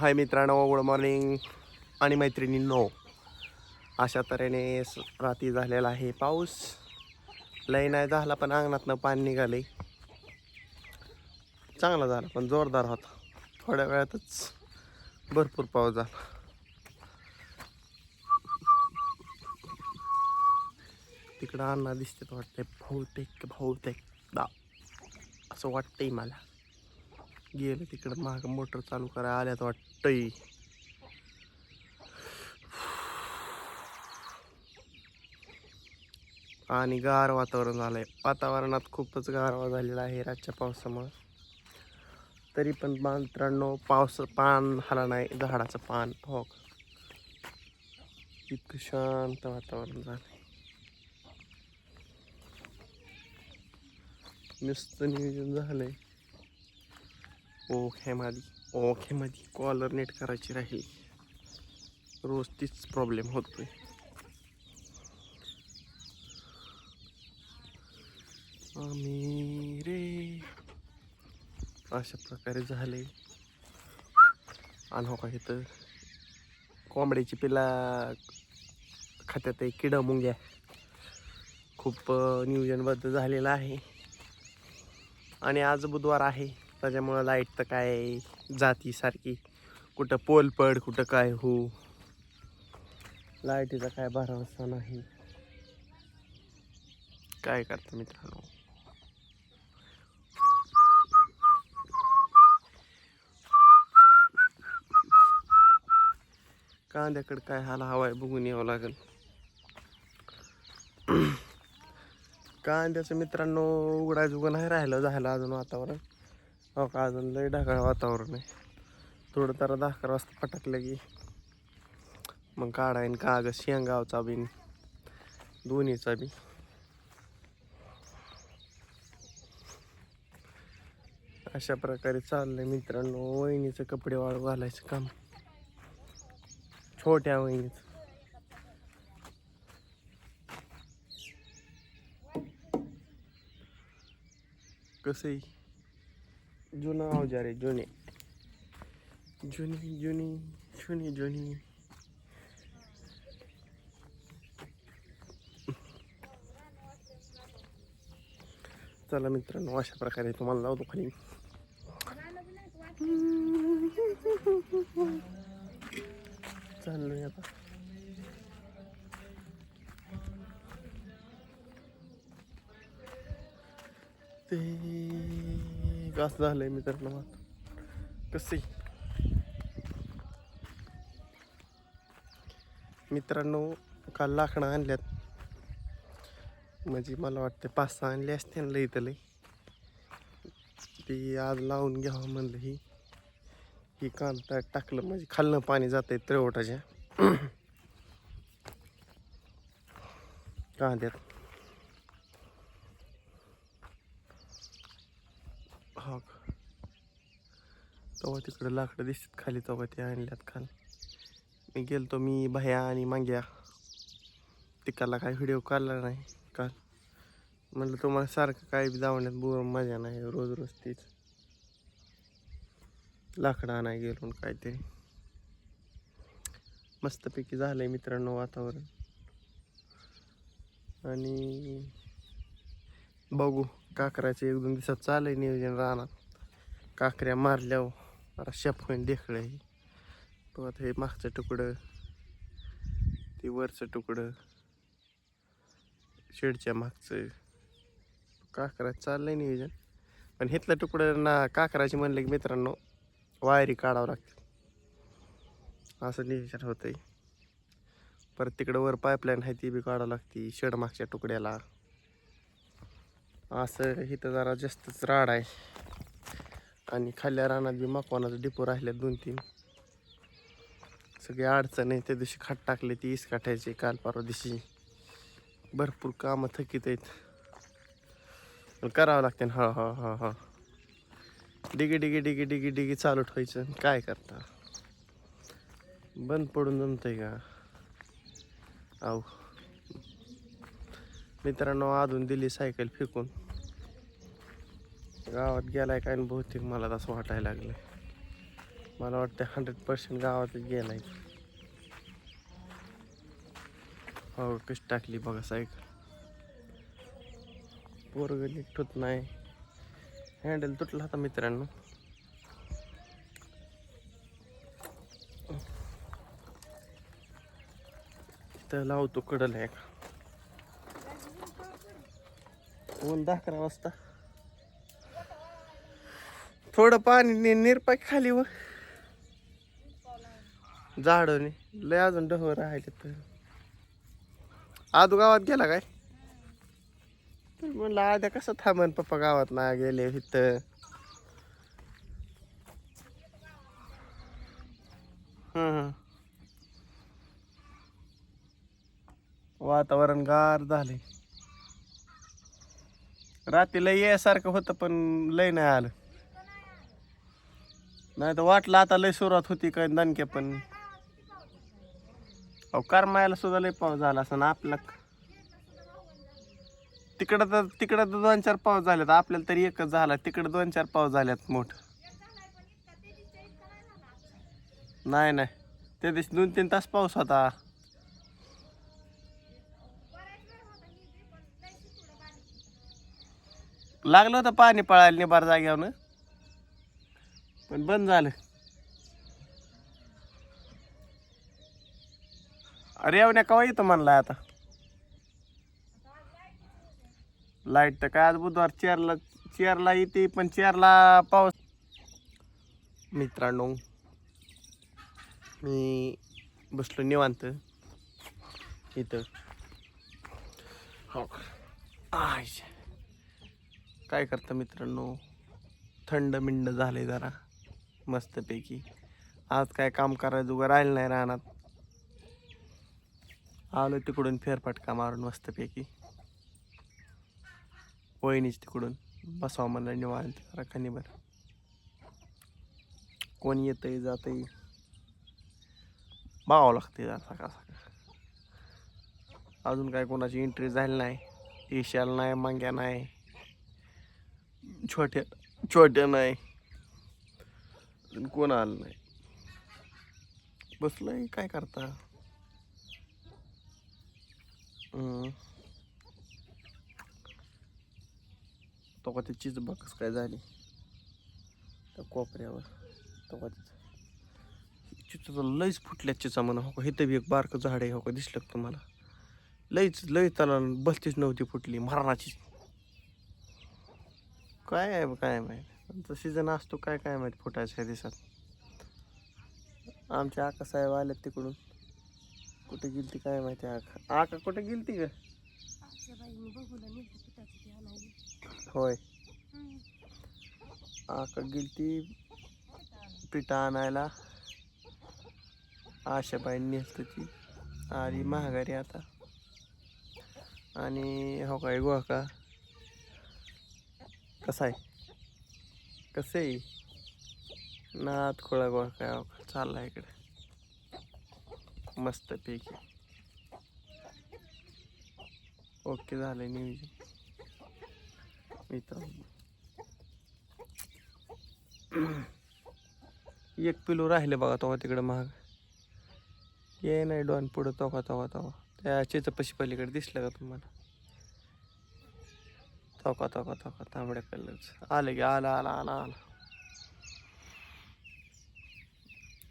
हाय मित्रांनो good morning आणि मैत्रिणींनो. अशा तऱ्हेने स- रात्री झालेला आहे पाऊस. लय नाही झाला पण अंगणातनं पाणी निघाले चांगला झाला पण जोरदार होता. थोड्या वेळातच भरपूर पाऊस झाला. तिकडं अण्णा दिसते वाटतंय बहुतेक बहुतेक दा असं वाटतंय मला. गेलं तिकडं माग मोटर चालू करा आल्यात वाटतंय. आणि गार वातावरण झालंय. वातावरणात खूपच गारवा झालेला आहे रातच्या पावसामुळं. तरी पण मित्रांनो पावस पान हाला नाही झाडाचं पान. हो इतकं शांत वातावरण झालंय. नुसतं नियोजन झालंय ओके ओख्यामध्ये कॉलर नेट करायची राहील. रोज तीच प्रॉब्लेम होतोय. आम्ही रे. अशा प्रकारे झाले आणि हो का इथं कोंबड्याची पिला खात्यात एक किडा मुंग्या खूप नियोजनबद्ध झालेलं आहे. आणि आज बुधवार आहे. त्याच्यामुळं लाइट तर काय जाती सारखी कुठं पोल पड कुठं काय हो लाईटीचा काय भरोसा नाही. काय करता मित्रांनो? कांद्याकडे काय हाला हवाय बघून यावं लागेल. कांद्याचं मित्रांनो उघडायचं उघड नाही राहिलं झालं अजून वातावरण. हो का? अजून लय ढगाळ वातावरण आहे. थोडं तर दहा अकरा वाजता पटकलं की. मग काढायन कागद शेंगावचा बिन दोन्हीचा बी. अशा प्रकारे चाललंय मित्रांनो. वहिनीचं कपडे वाळू घालायचं काम. छोट्या वहिनीचं. कसंही जुनं अवजार आहे जुने जुनी जुनी जुनी जुनी चला मित्रांनो अशा प्रकारे तुम्हाला लावतो खाली चाललोय आता ते कसं झालंय मित्रांनो आता कसे मित्रांनो काल लाकडं आणल्यात. म्हणजे मला वाटतं पाच सहा आणले असते ना लई तर लई. ती आज लावून घ्यावं म्हणलं ही. ही कांदा टाकलं. म्हणजे खालनं पाणी जात आहे त्रेवटाच्या कांद्यात. हा. तेव्हा तिकडं लाकडं दिसतात खाली तेव्हा ते आणल्यात खाल मी गेलतो मी भया आणि मांग्या. तिकाला काय व्हिडिओ काढला नाही काल. म्हटलं तुम्हाला सारखं काय बी दावण्यात बोर मजा नाही रोज रोज तीच. लाकडं आणाय गेलो काय काहीतरी. मस्तपैकी झालंय मित्रांनो वातावरण. आणि बघू. काकराचे एक दोन दिवसात चालय नियोजन राहणार काकऱ्या मारल्यावर आता शेप होईन देखळं. हे तो आता हे मागचं तुकडं ते वरचं तुकडं शेडच्या मागचं. काकरा चाललंय नियोजन. पण हेतलं तुकडं ना काकराची म्हणलं की मित्रांनो वायरी काढावं लागते. असं नियोजन होतंय. परत तिकडं वर पाईपलाईन आहे ती बी काढावं लागते शेड मागच्या तुकड्याला. असं इथं जरा जास्तच राड आहे. आणि खाल्ल्या रानात बी मकवानाचं डिपो राहिल्यात दोन तीन. सगळी अडचण आहे. त्या दिवशी खाट टाकले ती इस काठायची काल परवा दिवशी. भरपूर कामं थकीत आहेत. करावं लागते ना. हा हा हा हा. डिगी डिगी डिगी डिगी डिगी चालू ठेवायचं. काय करता? बंद पडून जमतंय का? आऊ. मित्रांनो अजून दिली सायकल फेकून. गावात गेलाय काय आणि बहुतेक मला तसं वाटायला लागलं मला वाटतं हंड्रेड पर्सेंट गावातच गेलाय. हो कशी टाकली बघा सायकल. पोरग नीट होत नाही. हँडल तुटला होता मित्रांनो. तर लावतो कडल आहे का ऊन दहा अकरा वाजता. थोडं पाणी नि- निरपाक खाली व. झाडने लय अजून डहर राहिले तर आदू गावात गेला काय? म्हणलं आद्या कसं थांबन पप्पा गावात ना गेले इथं. वातावरण गार झाले रात्री लय यासारखं होतं पण लय नाही आलं. नाही तर वाटलं आता लय सुरुवात होती काय दणके पण अहो करमायला सुद्धा लय पाऊस झाला असं ना आपला. तिकडं तर तिकडं तर दोन चार पाऊस झालेत आपल्याला तरी एकच झाला. तिकडं दोन चार पाऊस झाल्यात मोठ. नाही नाही. त्या दिवशी दोन तीन तास पाऊस होता. लागलं होतं पाणी पळायला निबार जाग्यावनं पण बंद झालं. अरे येवण्या कवा येतो म्हणलाय आता. लाइट तर काय आज बुधवार चेअरला चेअरला येते पण चेअरला पाऊस मित्रांनो मी बसलो निवांत. इथं. हो आय काय करता मित्रांनो? थंड मिंड झाले जरा मस्तपैकी. आज काय काम करायचं उभं राहिलं नाही रानात. आलो तिकडून फेरफटका मारून मस्तपैकी. वहिनीच तिकडून. बसावं म्हणलं निवांत रखानी बरं. कोण येतंय जातंय? बघावं लागते जरा सकाळ सकाळ. अजून काय कोणाची एंट्री झाली नाही. ईशाल नाही मांग्या नाही. छोट्या छोट्या नाही. अजून कोण आलं नाही. बसलंय काय करता? तो का चीज बघस काय झाली. त्या कोपऱ्यावर तो का चिचा लईच फुटल्या चिचा म्हणा हो का? इथं बी एक बारकं झाड आहे हो का? दिसलं तुम्हाला? लईच लई त्याला बसतीच नव्हती फुटली मरणाची काय आहे काय माहीत? सीझन असतो काय काय माहीत फुटायचं ह्या दिवसात आमच्या आका साहेब आल्यात तिकडून. कुठे गेलती काय माहिती आका? आका कुठे गेलती ग? होय. आका गेलती पिठा आणायला. आशाबाई नेसत ती आली महागारी आता. आणि हो काय गोवा का? कसा आहे? कसं आहे? नात खोळा गोळा काय का चालला इकडे. मस्त पैकी ओके झालंय नियोजन. तर एक पिलू राहिले बघा तेव्हा तिकडे महाग. ये नाही डॉन पुढं तोका तवा तवा. त्या चिचपशी पलीकडे दिसलं का तुम्हाला? तोका तोका तोका तांबड्या कलरचं. आलं की आला आला आला आला.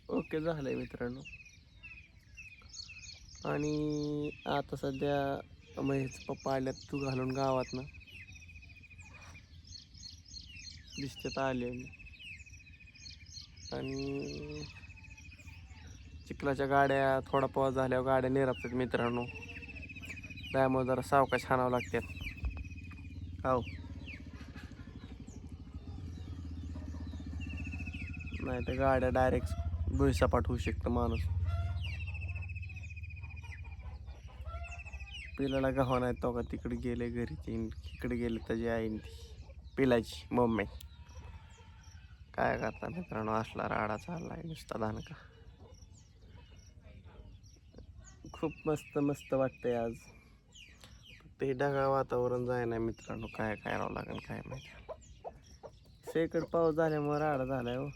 ओके झालंय मित्रांनो. आणि आता सध्या महेश पप्पा आल्यात तू घालून गावात ना. दिसतात आले आणि. चिखलाच्या गाड्या थोडा पाऊस झाल्यावर गाड्या निरापतात मित्रांनो. त्यामुळे जरा सावकाश हाणावं लागतात हो. नाही तर गाड्या डायरेक्ट भुईसपाट होऊ शकतं माणूस. पिलाला गव्हा नाही तो का तिकडे गेले घरी तीन इकडे गेले त्याची आईन ती पिलाची मम्मी. काय करता मित्रांनो असला राडा चाललाय नुसता दानका खूप मस्त मस्त वाटतंय आज. ते ढगाळ वातावरण जाय ना मित्रांनो काय काय राहावं लागेल काय माहिती. सेकड पाऊस झाल्यामुळे राडा झालाय हो.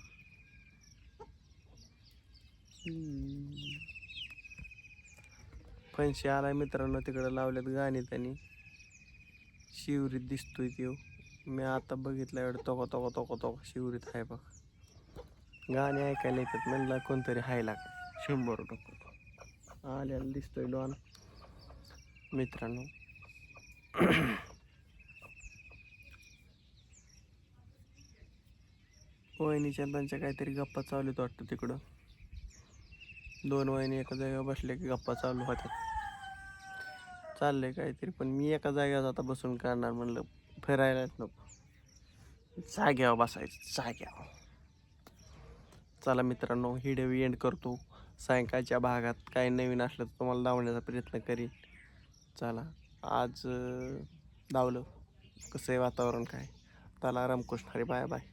फणशी आलाय मित्रांनो तिकडे लावल्यात गाणी त्यांनी. शिवरीत दिसतोय त्यो. मी आता बघितलं एवढं तोका तोका तोका तोका शिवरीत आहे बघ. गाणी ऐकायला येतात म्हणला कोणतरी हाय लाग. शंभर टक्के. आल्याला दिसतोय डॉन मित्रांनो वहिनीच्या त्यांच्या काहीतरी गप्पा चालू आहेत वाटतं तिकडं. दोन वहिनी एका जागेवर बसल्या की गप्पा चालू होत्यात चाललंय काहीतरी पण मी एका जागेवर आता बसून काढणार म्हणलं फिरायलाच नको. जाग्यावर बसायचं जाग्यावर चला मित्रांनो व्हिडिओ एंड करतो. सायंकाळच्या भागात काही नवीन असलं तर तुम्हाला धावण्याचा प्रयत्न करीन. चला. आज धावलं. कसं आहे वातावरण काय? त्याला रामकृष्ण हरी बाय बाय.